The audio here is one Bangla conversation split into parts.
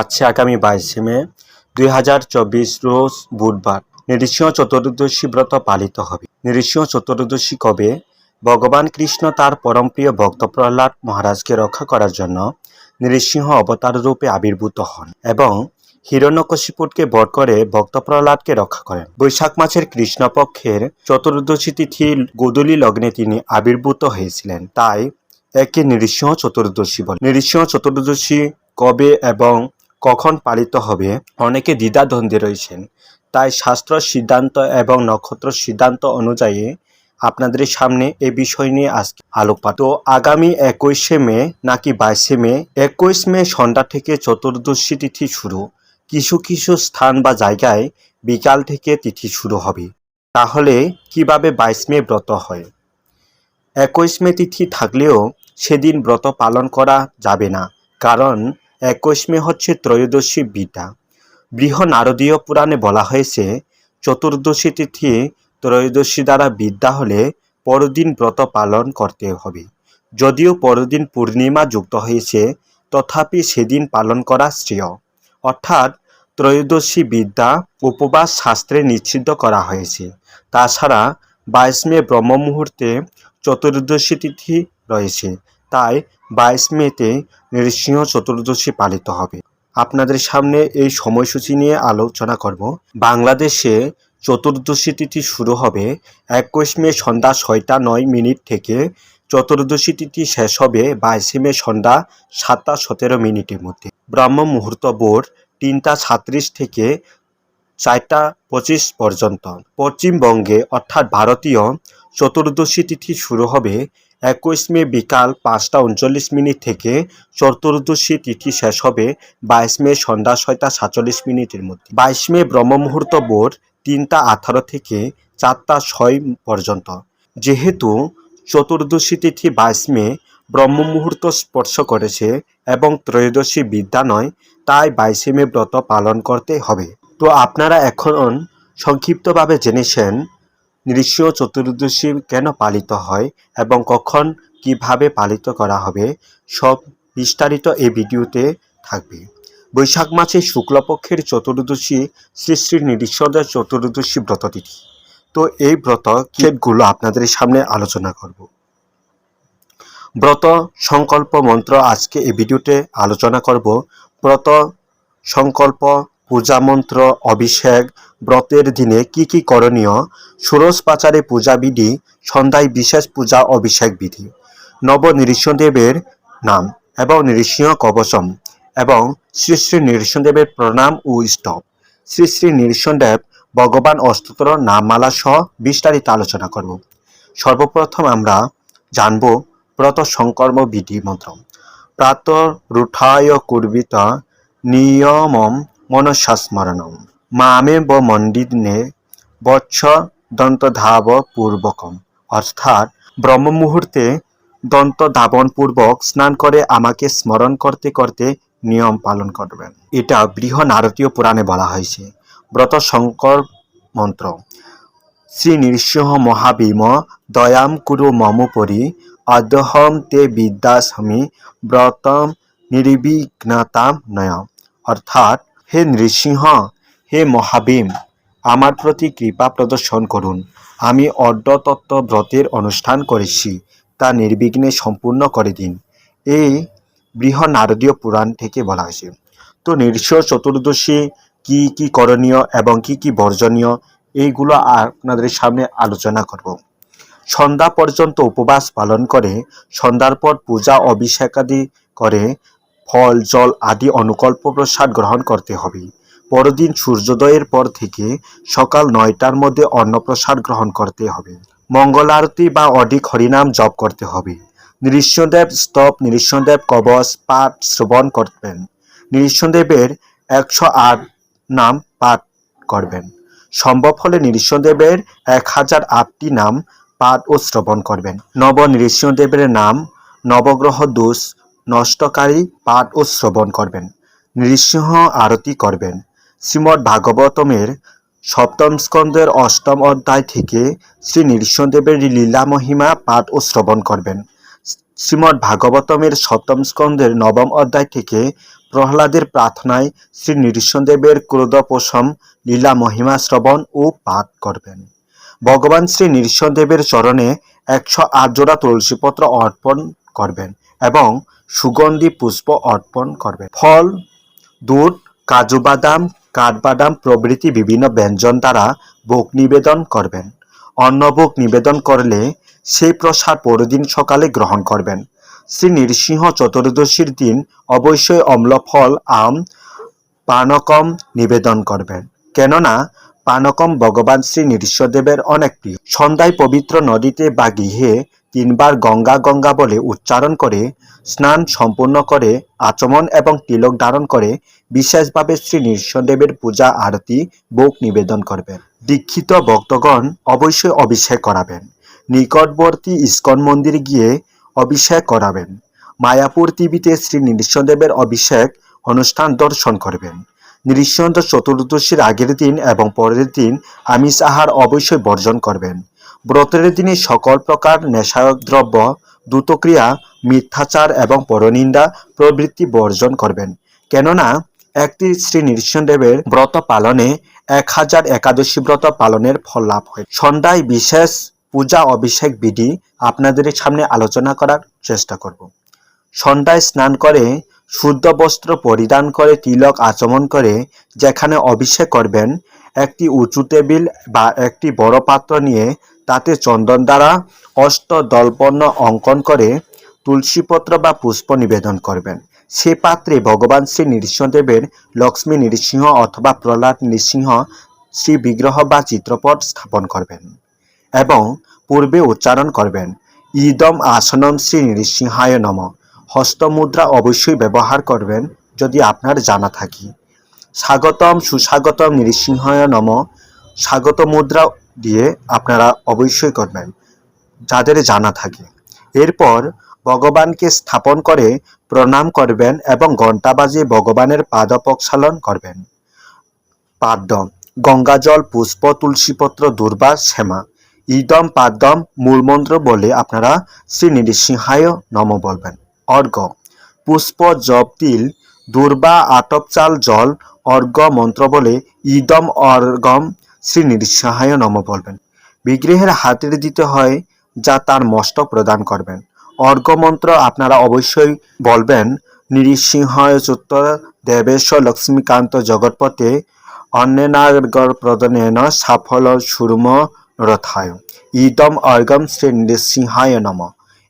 আছে আগামী বাইশে মে দুই হাজার চব্বিশ রোজ বুধবার। নৃসিংহ চতুর্দশী ব্রত পালিত হবে। নৃসিংহ চতুর্দশী কবে? ভগবান কৃষ্ণ তার পরমপ্রিয় ভক্ত প্রহ্লাদ মহারাজকে রক্ষা করার জন্য নৃসিংহ অবতার রূপে আবির্ভূত হন এবং হিরণ্যকশিপুটকে বধ করে ভক্ত প্রহ্লাদকে রক্ষা করেন। বৈশাখ মাসের কৃষ্ণপক্ষের চতুর্দশী তিথি গোদলী লগ্নে তিনি আবির্ভূত হয়েছিলেন, তাই একে নৃসিংহ চতুর্দশী বলে। নৃসিংহ চতুর্দশী কবে এবং কখন পালিত হবে? অনেকে দ্বিধাদ্বন্দ্বে রয়েছেন। তাই শাস্ত্র সিদ্ধান্ত এবং নক্ষত্র সিদ্ধান্ত অনুযায়ী আপনাদের সামনে এ বিষয় নিয়ে আজকে আলোকপাত। তো আগামী একুশে মে নাকি বাইশে মে? একুশ মে সন্ধ্যা থেকে চতুর্দশী তিথি শুরু। কিছু কিছু স্থান বা জায়গায় বিকাল থেকে তিথি শুরু হবে। তাহলে কীভাবে বাইশ মে ব্রত হয়? একুশ মে তিথি থাকলেও সেদিন ব্রত পালন করা যাবে না। কারণ একুশ মে হচ্ছে ত্রয়োদশী বিদ্যা বৃহ নারদীয় পুরাণে বলা হয়েছে, চতুর্দশী তিথি ত্রয়োদশী দ্বারা বিদ্যা হলে পরদিন ব্রত পালন করতে হবে। যদিও পরদিন পূর্ণিমা যুক্ত হয়েছে, তথাপি সেদিন পালন করা শ্রেয়। অর্থাৎ ত্রয়োদশী বিদ্যা উপবাস শাস্ত্রে নিষিদ্ধ করা হয়েছে। তাছাড়া বাইশ মে ব্রহ্ম মুহূর্তে চতুর্দশী তিথি রয়েছে। তাই বাইশ মেতে নৃসিংহ চতুর্দশী পালিত হবে। আপনাদের সামনে এই সময়সূচি নিয়ে আলোচনা করব। বাংলাদেশে চতুর্দশী তিথি শুরু হবে একুশ মে সন্ধ্যা ছয়টা নয় মিনিট থেকে। চতুর্দশী তিথি শেষ হবে বাইশে মে সন্ধ্যা সাতটা সতেরো মিনিটের মধ্যে। ব্রাহ্ম মুহূর্ত বোর তিনটা সাঁত্রিশ থেকে চারটা পঁচিশ পর্যন্ত। পশ্চিমবঙ্গে অর্থাৎ ভারতীয় চতুর্দশী তিথি শুরু হবে একুশ মে বিকাল পাঁচটা উনচল্লিশ মিনিট থেকে চতুর্দশী তিথি শেষ হবে বাইশ মে সন্ধ্যা ছয়টা সাতচল্লিশ মিনিটের মধ্যে। বাইশ মে ব্রহ্ম মুহূর্ত বোর তিনটা আঠারো থেকে চারটা ছয় পর্যন্ত। যেহেতু চতুর্দশী তিথি বাইশ মে ব্রহ্ম মুহূর্ত স্পর্শ করেছে এবং ত্রয়োদশী বিদ্যা নয়, তাই বাইশে মে ব্রত পালন করতে হবে। তো আপনারা এখন সংক্ষিপ্তভাবে জেনেছেন নৃসিংহ চতুর্দশী কেন পালিত হয় এবং কখন কীভাবে পালিত করা হবে, সব বিস্তারিত এই ভিডিওতে থাকবে। বৈশাখ মাসে শুক্লপক্ষের চতুর্দশী শ্রী শ্রী নৃসিংহদেব চতুর্দশী ব্রত তিথি তো এই ব্রত ক্ষেতগুলো আপনাদের সামনে আলোচনা করব। ব্রত সংকল্প মন্ত্র আজকে এই ভিডিওতে আলোচনা করব। ব্রত সংকল্প, পূজা মন্ত্র, অভিষেক ব্রতের দিনে কি কি করণীয়? ষোড়শ পাচারে পূজা বিধি, সন্ধ্যায় বিশেষ পূজা অভিষেক বিধি নব নৃসিংহদেবের নাম এবং নৃসিংহ কবচম এবং শ্রী শ্রী নৃসিংহদেবের প্রণাম ও স্তব। শ্রী শ্রী নৃসিংহদেব ভগবান অস্তোত্র নামমালা সহ বিস্তারিত আলোচনা করব। সর্বপ্রথম আমরা জানব ব্রত সংকর্ম বিধি মন্ত্র। প্রাত রুঠায় কুর্বিত নিয়মম মনসাস্মরণম। মামে ব মন্দিনে বৎস দন্তধাব পূর্বকম অর্থাৎ ব্রহ্ম মুহূর্তে দন্ত ধাবন পূর্বক স্নান করে আমাকে স্মরণ করতে করতে নিয়ম পালন করবেন এটা বৃহ নারদীয় পুরাণে বলা হয়েছে ব্রত শঙ্কর মন্ত্র শ্রী নৃসিংহ মহাভীম, দয়াম কুরু মম পরি অদহম তে বিদ্যাসমি ব্রতম নির্বিঘ্নতাম নয়। অর্থাৎ হে নৃসিংহ হে মহাভীম আমার প্রতি কৃপা প্রদর্শন করুন। আমি অর্ধতত্ত্ব ব্রতের অনুষ্ঠান করেছি, তা নির্বিঘ্নে সম্পূর্ণ করে দিন। এই বৃহ নারদীয় পুরাণ থেকে বলা হয়েছে। তো নৃসিংহ চতুর্দশী কি কি করণীয় এবং কি কি বর্জনীয়, এইগুলো আপনাদের সামনে আলোচনা করব। সন্ধ্যা পর্যন্ত উপবাস পালন করে, সন্ধ্যার পর পূজা অভিষেকাদি করে, ফল, জল আদি অনুকল্প প্রসাদ গ্রহণ করতে হবে। পরদিন সূর্যোদয়ের পর থেকে সকাল নয়টার মধ্যে অন্নপ্রসাদ গ্রহণ করতে হবে। মঙ্গল আরতি বা অধিক হরিনাম জপ করতে হবে। নৃসিংহদেব স্তব, নৃসিংহদেব কবচ, পাঠ শ্রবণ করবেন। নৃসিংহদেবের একশো আট নাম পাঠ করবেন। সম্ভব হলে নৃসিংহদেবের এক হাজার আটটি নাম পাঠ ও শ্রবণ করবেন। নব নৃসিংহদেবের নাম নবগ্রহ দোষ, নষ্টকারী পাঠ ও শ্রবণ করবেন। নৃসিংহ আরতি করবেন। শ্রীমদ্ ভাগবতমের সপ্তম স্কন্ধের অষ্টম অধ্যায় থেকে শ্রী নৃসিংহদেবের লীলা মহিমা পাঠ ও শ্রবণ করবেন। শ্রীমদ্ ভাগবতমের সপ্তম স্কন্ধের নবম অধ্যায় থেকে প্রহ্লাদের প্রার্থনায় শ্রী নৃসিংহদেবের ক্রোধপোষম লীলা মহিমা শ্রবণ ও পাঠ করবেন। ভগবান শ্রী নৃসিংহদেবের চরণে একশো আট জোড়া তুলসীপত্র অর্পণ করবেন এবং সুগন্ধি পুষ্প অর্পণ করবেন। ফল, দুধ, কাজু বাদাম কাঠবাদাম প্রভৃতি বিভিন্ন ব্যঞ্জন দ্বারা ভোগ নিবেদন করবেন। অন্নভোগ নিবেদন করলে সেই প্রসাদ পরদিন সকালে গ্রহণ করবেন। শ্রী নৃসিংহ চতুর্দশীর দিন অবশ্যই অম্লফল, আম, পানকম নিবেদন করবেন। কেননা পানকম ভগবান শ্রী নৃসিংহদেবের অনেক প্রিয়। সন্ধ্যায় পবিত্র নদীতে বা গৃহে তিনবার গঙ্গা গঙ্গা বলে উচ্চারণ করে স্নান সম্পূর্ণ করে, আচমন এবং তিলক ধারণ করে বিশেষভাবে শ্রী নৃসিংহদেবের পূজা আরতি, ভোগ নিবেদন করবেন। দীক্ষিত ভক্তগণ অবশ্যই অভিষেক করাবেন। নিকটবর্তী ইস্কন মন্দির গিয়ে অভিষেক করাবেন। মায়াপুর টিভিতে শ্রী নৃসিংহদেবের অভিষেক অনুষ্ঠান দর্শন করবেন। নৃসিংহ চতুর্দশীর আগের দিন এবং পরের দিন আমিষ আহার অবশ্যই বর্জন করবেন। ব্রতের দিনে সকল প্রকার নেশায়ক দ্রব্য দ্রুতক্রিয়া, মিথ্যাচার এবং পরনিন্দা প্রবৃত্তি বর্জন করবেন। কেননা, একটি শ্রী নৃসিংহদেবের ব্রত পালনে এক হাজার একাদশী ব্রত পালনের ফল লাভ হয়। সন্ধ্যায় বিশেষ পূজা, অভিষেক বিধি আপনাদের সামনে আলোচনা করার চেষ্টা করব। সন্ধ্যায় স্নান করে, শুদ্ধ বস্ত্র পরিধান করে, তিলক আচমন করে, যেখানে অভিষেক করবেন, একটি উঁচু টেবিল বা একটি বড় পাত্র নিয়ে তাতে চন্দন দ্বারা অষ্ট দলপন্ন অঙ্কন করে তুলসীপত্র বা পুষ্প নিবেদন করবেন। সে পাত্রে ভগবান শ্রী নৃসিংহদেবের লক্ষ্মী নৃসিংহ অথবা প্রহ্লাদ নৃসিংহ শ্রী বিগ্রহ বা চিত্রপট স্থাপন করবেন এবং পূর্বে উচ্চারণ করবেন, ইদম আসনম শ্রী নৃসিংহায় নম। হস্তমুদ্রা অবশ্যই ব্যবহার করবেন যদি আপনার জানা থাকি। স্বাগতম সুস্বাগতম নৃসিংহায় নম। স্বাগত মুদ্রা দিয়ে আপনারা অবশ্যই করবেন, যাদের জানা থাকে। এরপর ভগবানকে স্থাপন করে প্রণাম করবেন এবং ঘণ্টা বাজিয়ে ভগবানের পাদ প্রক্ষালন করবেন। পাদ্য গঙ্গাজল, পুষ্প, তুলসীপত্র, দুর্বা, শ্যামা, ইদম পাদ্যম মূলমন্ত্র বলে আপনারা শ্রী নৃসিংহায় নম বলবেন। অর্ঘ পুষ্প, জপ, তিল, দুর্বা আটপ চাল জল অর্ঘ মন্ত্র বলে ইদম, অর্গম শ্রী নৃসিংহায় নম বলবেন। বিগ্রহের হাতের দিতে হয় যা তার মস্তক প্রদান করবেন। অর্ঘ মন্ত্র আপনারা অবশ্যই বলবেন। নৃসিংহায় চুত্তর দেবেশ লক্ষ্মীকান্ত জগৎপতে অন্যনাগর প্রদানেন সাফল সুরম রথায়। ইদম অর্গম শ্রী নৃসিংহায় নম।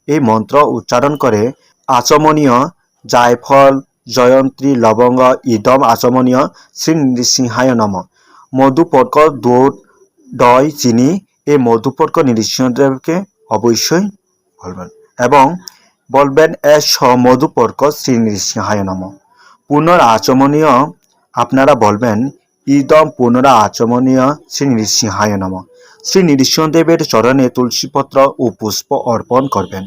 এই মন্ত্র উচ্চারণ করে আচমনীয় জায়ফল জয়ন্ত্রী লবঙ্গ, ইদম, আচমনীয় শ্রী নৃসিংহায় নম। মধুপর্ক দুধ দই চিনি এই মধুপর্ক নৃসিংহদেবকে অবশ্যই বলবেন। এবং বলবেন এস মধুপর্ক শ্রী নৃসিংহায় পুনর আচমনীয় আপনারা বলবেন, ইদম পুনরা আচমনীয় শ্রী নৃসিংহায় শ্রী নৃসিংহদেবের চরণে তুলসীপত্র ও পুষ্প অর্পণ করবেন।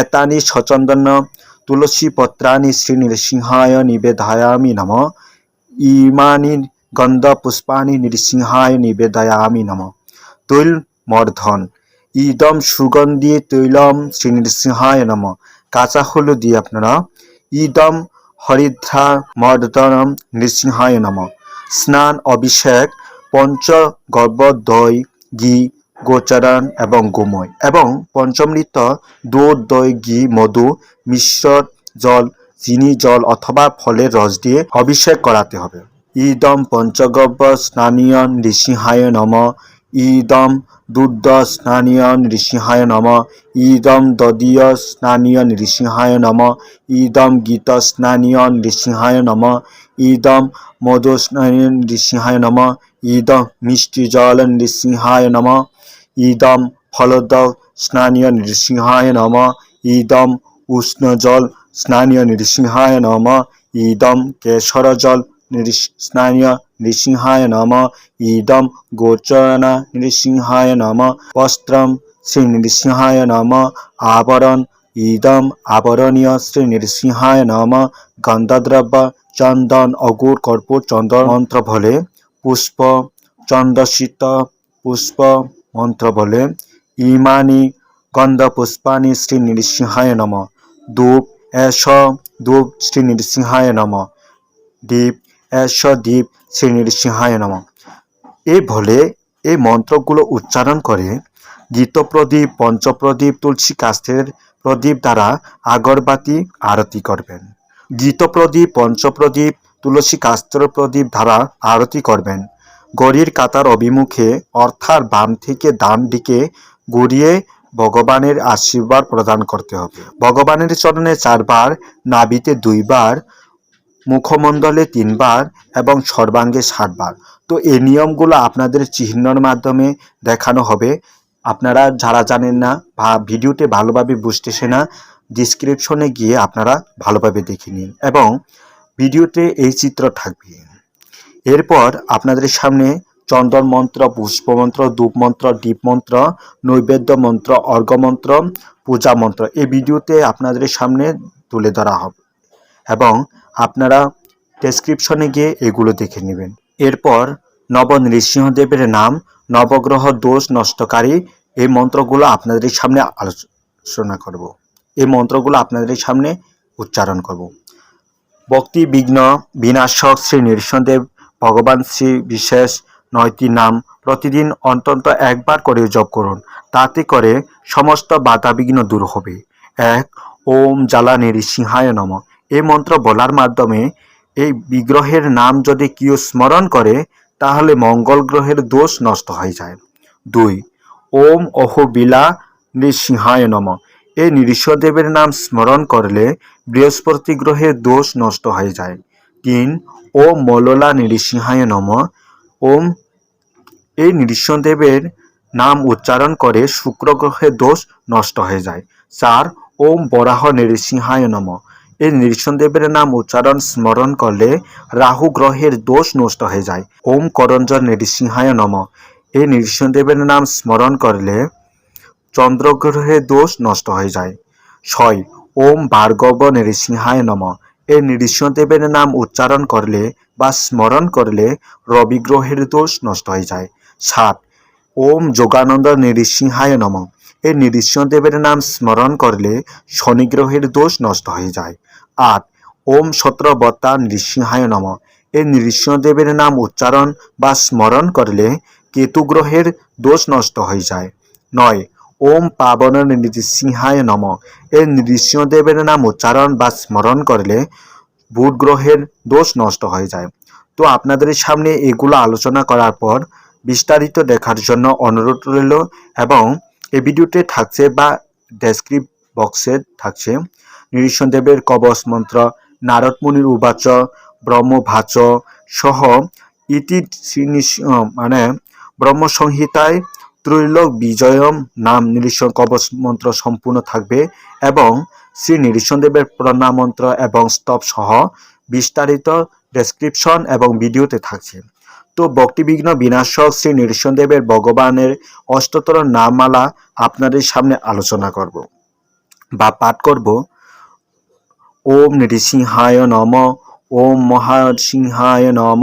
এতানি সচন্দন তুলসী পত্রানি শ্রী নৃসিংহায় নিবেদয়ামি নম। ইমানি গন্ধ পুষ্পানি নৃসিংহায় নিবেদয়ামি নম তৈল মর্ধন ইদম সুগন্ধি তৈলম শ্রী নৃসিংহায় নম কাঁচা হলুদ দিয়ে আপনারা ইদম হরিদ্রা মর্দনম নৃসিংহায় নম স্নান অভিষেক পঞ্চ গর্ভ দই ঘি গোচারণ এবং গোময় এবং পঞ্চমৃত দুধ দই ঘি মধু মিশ্র জল চিনি, জল অথবা ফলের রস দিয়ে অভিষেক করাতে হবে। ইদম পঞ্চগব্য স্নানীয় নৃসিংহায় নম। ইদম দুর্দ স্নানীয় নৃসিংহায় নম। ইদম দদীয় স্নানীয় নৃসিংহায় নম। ইদম গীত স্নানীয় নৃসিংহায় নম। ইদম মধু স্নানীয় নৃসিংহায় নম। ইদম মিষ্টি জল নৃসিংহায় নম। ইদম ফলদ স্নানীয় নৃসিংহায় নম। ইদম উষ্ণ জল স্নানীয় নৃসিংহায় নম। ইদম কেশর জল স্নানীয় নৃসিংহায় নম ইদম গোচরণ নৃসিংহায় নম বস্ত্রম শ্রী নৃসিংহায় নম আবরণ ইদম আবরণীয় শ্রী নৃসিংহায় নম গন্ধদ্রব্য চন্দন অগুর কর্পূর চন্দন মন্ত্র বলে পুষ্প চন্দশীত পুষ্প মন্ত্র বলে ইমানি গন্ধ পুষ্পানি শ্রী নৃসিংহায় নম ধূপ এস ধূপ শ্রী নৃসিংহায় নম দ্বীপ এস দ্বীপ শ্রী নৃসিংহায় নম এই এই মন্ত্রগুলো উচ্চারণ করে, গীতপ্রদীপ, পঞ্চপ্রদীপ, তুলসী কাষ্ঠের প্রদীপ দ্বারা আগরবাতি আরতি করবেন। গীতপ্রদীপ, পঞ্চপ্রদীপ, তুলসী কাস্ত্র প্রদীপ দ্বারা আরতি করবেন। গড়ির কাতার অভিমুখে অর্থাৎ বাম থেকে ডান দিকে গড়িয়ে ভগবানের আশীর্বাদ প্রদান করতে হবে। ভগবানের চরণে চারবার নাবিতে দুইবার মুখমণ্ডলে তিনবার এবং সর্বাঙ্গে সাতবার। তো এই নিয়মগুলো আপনাদের চিহ্নর মাধ্যমে দেখানো হবে। আপনারা যারা জানেন না বা ভিডিওতে ভালোভাবে বুঝতেছে না ডিসক্রিপশনে গিয়ে আপনারা ভালোভাবে দেখে নিন এবং ভিডিওতে এই চিত্র থাকবে। এরপর আপনাদের সামনে চন্দন মন্ত্র, পুষ্প মন্ত্র, ধূপ মন্ত্র নৈবেদ্য মন্ত্র অর্ঘ মন্ত্র, পূজা মন্ত্র এই ভিডিওতে আপনাদের সামনে তুলে ধরা হবে এবং আপনারা ডেসক্রিপশনে গিয়ে এগুলো দেখে নেবেন। এরপর নব নৃসিংহদেবের নাম, নবগ্রহ দোষ নষ্টকারী, এই মন্ত্রগুলো আপনাদের সামনে আলোচনা করব। এই মন্ত্রগুলো আপনাদের সামনে উচ্চারণ করব। ভক্তি বিঘ্ন, বিনাশক শ্রী নৃসিংহদেব, ভগবান শ্রী বিশেষ নয়টি নাম প্রতিদিন অন্তত একবার করে জপ করুন। তাতে করে সমস্ত বাধা বিঘ্ন দূর হবে। এক, ওম জ্বালা নৃসিংহায় নম। এই মন্ত্র বলার মাধ্যমে এই বিগ্রহের নাম যদি কেউ স্মরণ করে, তাহলে মঙ্গল গ্রহের দোষ নষ্ট হয়ে যায়। দুই, ওম অহ বিলা নৃসিংহায় নম। এই নৃসিংহদেবের নাম স্মরণ করলে বৃহস্পতি গ্রহের দোষ নষ্ট হয়ে যায়। তিন, ওম মললা নৃসিংহায় নম। ওম, এই নৃসিংহদেবের নাম উচ্চারণ করে শুক্র গ্রহের দোষ নষ্ট হয়ে যায়। চার, ওম বরাহ নৃসিংহায় নম। এই নৃসিংহদেবের নাম উচ্চারণ স্মরণ করলে রাহু গ্রহের দোষ নষ্ট হয়ে যায়। ওম করঞ্জন নৃসিংহায় নম। এই নৃসিংহদেবের নাম স্মরণ করলে চন্দ্রগ্রহের দোষ নষ্ট হয়ে যায়। ছয়, ওম ভার্গব নৃসিংহায় নম। এই নৃসিংহদেবের নাম উচ্চারণ করলে বা স্মরণ করলে রবি গ্রহের দোষ নষ্ট হয়ে যায়। সাত, ওম যোগানন্দ নৃসিংহায় নম। এই নৃসিংহদেবের নাম স্মরণ করলে শনি গ্রহের দোষ নষ্ট হয়ে যায়। আট ওম সত্রবত্তা নৃসিংহায় নম। এই নৃসিংহদেবের নাম উচ্চারণ বা স্মরণ করলে কেতু গ্রহের দোষ নষ্ট হয়ে যায়। নয়, ওম পাবন নৃসিংহায় নম। এই নৃসিংহদেবের নাম উচ্চারণ বা স্মরণ করলে বুধ গ্রহের দোষ নষ্ট হয়ে যায়। তো আপনাদের সামনে এগুলো আলোচনা করার পর বিস্তারিত দেখার জন্য অনুরোধ রইল এবং এই ভিডিওতে থাকছে বা ডেসক্রিপ বক্সে থাকছে নৃসিংহদেবের কবচ মন্ত্র নারদ মুনির উবাচ ব্রহ্মভাচ সহ ইতি মানে ব্রহ্মসংহিতায় ত্রৈলোক বিজয়ম নাম নৃসিংহ কবচ মন্ত্র সম্পূর্ণ থাকবে এবং শ্রী নৃসিংহদেবের প্রণাম মন্ত্র এবং স্তব সহ বিস্তারিত ডেসক্রিপশন এবং ভিডিওতে থাকছে। তো ভক্তিবিঘ্ন বিনাশক শ্রী নৃসিংহদেবের ভগবানের অষ্টতর নামমালা আপনাদের সামনে আলোচনা করব বা পাঠ করব। ওম নৃসিংহায় নম ওম মহাসিংহায় নম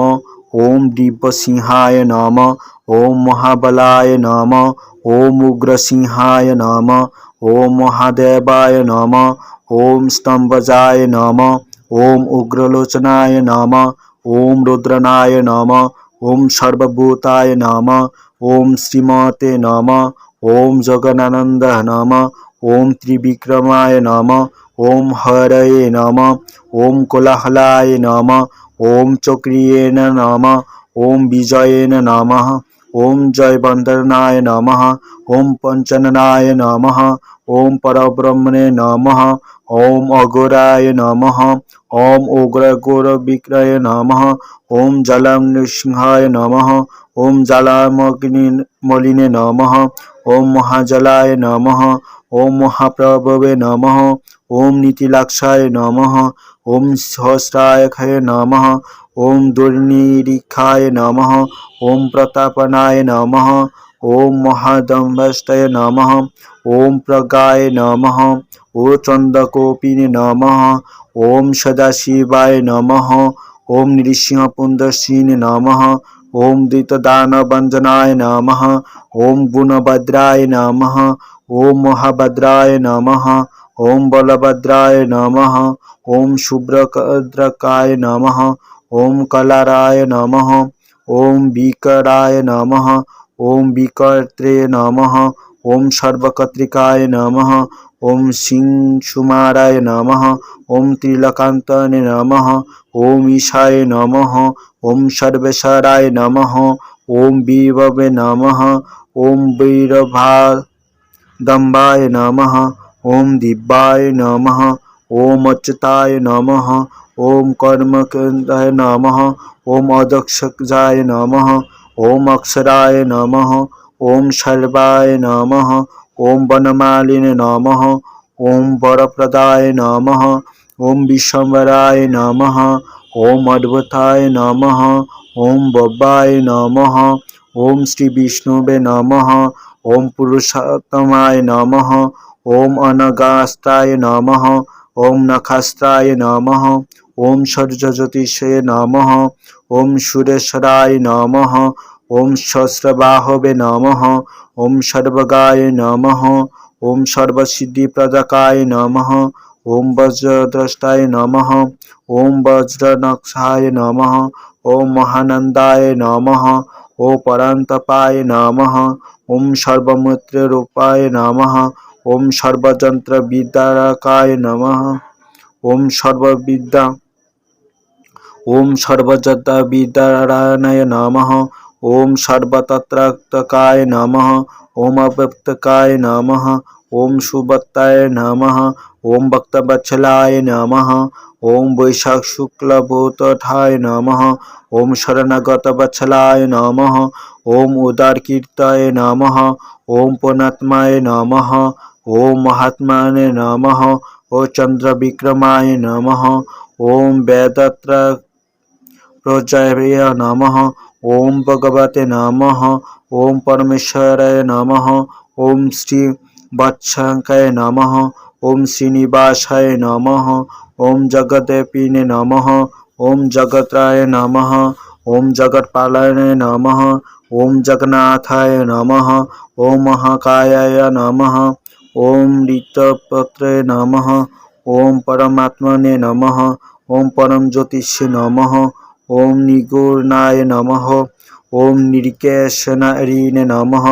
ওম দিব্যসিংহায় নম ওম মহাবলায় নম ওম উগ্রসিংহায় নম ওম মহাদেবায় নম ওম স্তম্ভজায় নম ওম উগ্রলোচনায় নম ওম রুদ্রনায় নম ওম সর্বভূতায় নম ওম শ্রীমতে নম ওম জগনানন্দ নম ওম ত্রিবিক্রমায় নম ওম হরয়ে নম ওম কোলাহলায় নম ওম চক্রিয়েন নম ওম বিজয়েন নমঃ ওম জয়বন্দনায় নমঃ ওম পঞ্চননায় নমঃ ওম পরব্রহ্মণে নমঃ ওম অঘোরায় নমঃ ওম উগ্রগোর বিক্রয় নমঃ ওম জলম নৃসিংহায় নমঃ ওম জলামগ্নি মলিনে নমঃ ওম মহাজলায় নমঃ ওম মহাপ্রভবে নমঃ ওম নীতিলাক্ষায় নমঃ ওম সহস্রায়খায় নমঃ ওম দুর্নিরীক্ষায় নমঃ ওম প্রতাপনায় নমঃ ওম মহাদম্বষ্টয় নমঃ ওম প্রগায় নমঃ ও চন্দ্রকোপিনে নমঃ ওম সদাশিবায় নমঃ ওম নৃসিংহপুন্দসীন নমঃ ওম দ্বিতদানবঞ্জনায় নমঃ ওম গুণভদ্রায় নমঃ ওম মহাভদ্রায় নমঃ ওম বলভদ্রায় নমঃ ওম শুভ্রদ্রকায় নমঃ ওম কলারায় নমঃ ওম বিকরায় নমঃ ওম বিকর্ত্রে নমঃ ওম সর্বকর্ত্রিকায় নমঃ ওম সিং সুমারায় নমঃ ওম ত্রিলকান্তনে নমঃ ওম ঈশায় নমঃ ওম সর্বেশ্বরায় নমঃ ওম বিভবে নমঃ ওম বৈরভা দম্বায় দিব্যায় নমঃ ওম অচ্যুতায় নমঃ ওম কর্মকেন্দ্রায় নমঃ ওম অদক্ষজায় নমঃ ওম অক্ষরায় নমঃ ওম সর্বায় নমঃ ওম বনমালিনে নমঃ ওম বরপ্রদায় নমঃ ওম বিশ্বম্বরায় নমঃ ওম অদ্ভুতায় নমঃ ওম বব্বায় নমঃ ওম শ্রী বিষ্ণুবে নমঃ ওম পুরুষোত্তমায় নমঃ ওম অনগাস্তায় নমঃ ওম নখাস্তায় নমঃ ওম সূর্যজ্যোতিষে নমঃ ওম সুরেশ্বরায় নমঃ ওম সহস্রবাহবে নমঃ ওম সর্বগায় নমঃ ওম সর্বসিদ্ধিপ্রদাকায় নমঃ ওম বজ্রদ্রষ্টায় নমঃ ওম বজ্রনক্ষায় নমঃ ওম মহানন্দায় নমঃ ও পরান্তপায় নমঃ ওম সর্বমূত্ররূপায় নমঃ ওম সর্বযন্ত্র বিদ্যারকায় নমঃ। ওম সর্ববিদ্যা। ওম সর্বযন্ত্র বিদ্যারায়ণায় নমঃ। ওম সর্বতত্রাক্তকায় নমঃ। ওম অব্যক্তকায় নমঃ। ওম সুবত্তায় নমঃ। ওম ভক্তবৎসলায় নমঃ। ওম বৈশাখ শুক্লভূতঠায় নমঃ। ওম শরণাগত বৎসলায় নমঃ। ওম উদারকীর্তায় নমঃ। ওম পুনাত্মায় নমঃ। ওম মহাত্মানে নমঃ ও চন্দ্রবিক্রমায় নমঃ ওম বেদত্র প্রজয় নমঃ ওম ভগবতে নমঃ ওম পরমেশ্বরায় নমঃ ওম শ্রী বৎসঙ্কায় নমঃ ওম শ্রীনিবাসায় নমঃ ওম জগদেপিনে নমঃ ওম জগত্রায় নমঃ ওম জগৎপালনে নমঃ ওম জগন্নাথায় নমঃ ওম মহাকায়ায় নমঃ নমঃ ওম পরমাত্মনে নমঃ ওম পরম জ্যোতিষে নমঃ ওম নিগুণায় নমঃ ওম নির্কেশনারিণে নমঃ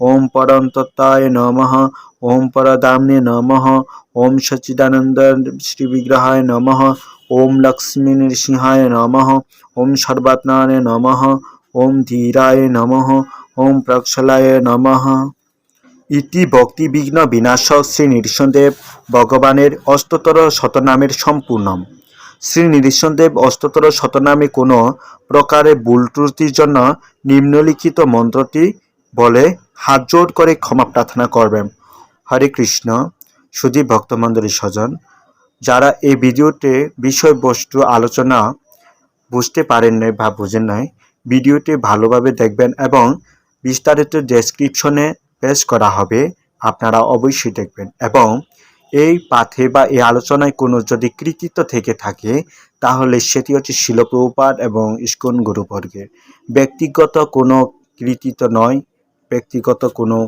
ওম পরন্তত্তায় নমঃ ওম পরদাম্নে নমঃ ওম সচ্চিদানন্দ শ্রী বিগ্রহায় নমঃ ওম লক্ষ্মী নৃসিংহায় নমঃ ওম সর্বাত্মানে নমঃ ওম ধীরায় নমঃ ওম প্রক্ষলায় নমঃ ইতি ভক্তিবিঘ্ন বিনাশক শ্রী নৃসিংহদেব ভগবানের অষ্টতর শতনামের সম্পূর্ণম। শ্রী নৃসিংহদেব অষ্টতর শতনামে কোনো প্রকারে ভুল ত্রুটির জন্য নিম্নলিখিত মন্ত্রটি বলে হাত জোড় করে ক্ষমা প্রার্থনা করবেন। হরে কৃষ্ণ, সুধী ভক্তমণ্ডলী স্বজন, যারা এই ভিডিওতে বিষয়বস্তু আলোচনা বুঝতে পারেন নাই বা বুঝেন নাই, ভিডিওটি ভালোভাবে দেখবেন এবং বিস্তারিত ডেসক্রিপশনে পেশ করা হবে, আপনারা অবশ্যই দেখবেন। এবং এই পাথে বা এই আলোচনায় কোনো যদি কৃতিত্ব থেকে থাকে, তাহলে সেটি হচ্ছে শিলপ্রপাত এবং ইস্কন গুরুবর্গের। ব্যক্তিগত কোনো কৃতিত্ব নয়, ব্যক্তিগত কোনো